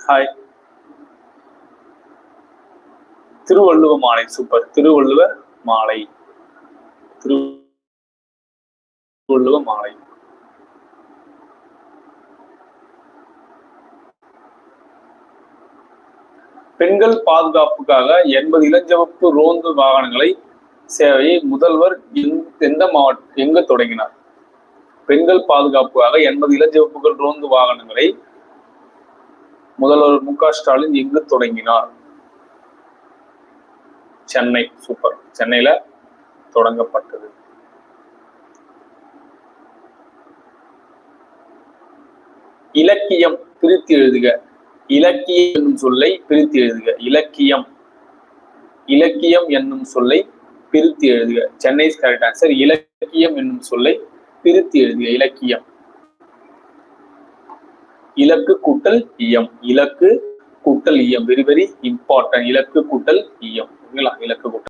Hi திருவள்ளுவ மாலை super. திருவள்ளுவ மாலை. திருவள்ளுவ மாலை. பெண்கள் பாதுகாப்புக்காக எண்பது இளஞ்சிவப்பு ரோந்து வாகனங்களை சேவையை முதல்வர் எந்த மாவட்ட எங்க தொடங்கினார்? பெண்கள் பாதுகாப்புக்காக எண்பது இளஞ்சிவப்புகள் ரோந்து வாகனங்களை முதல்வர் மு க ஸ்டாலின் எங்கு தொடங்கினார்? சென்னை சூப்பர். சென்னையில தொடங்கப்பட்டது. இலக்கியம் பிரித்து எழுதுக. இலக்கியம் என்னும் சொல்லை பிரித்து எழுதுக. இலக்கியம். இலக்கியம் என்னும் சொல்லை பிரித்து எழுதுக. சென்னை கரெக்ட் ஆன்சர் இலக்கியம் என்னும் சொல்லை பிரித்து எழுதுக. இலக்கியம். இலக்கு கூட்டல் இயம் இலக்கு கூட்டல் இயம் வெரி வெரி இம்பார்ட்டன்ட் இலக்கு கூட்டல் இயம் ஓகேங்களா இலக்கு கூட்டல்.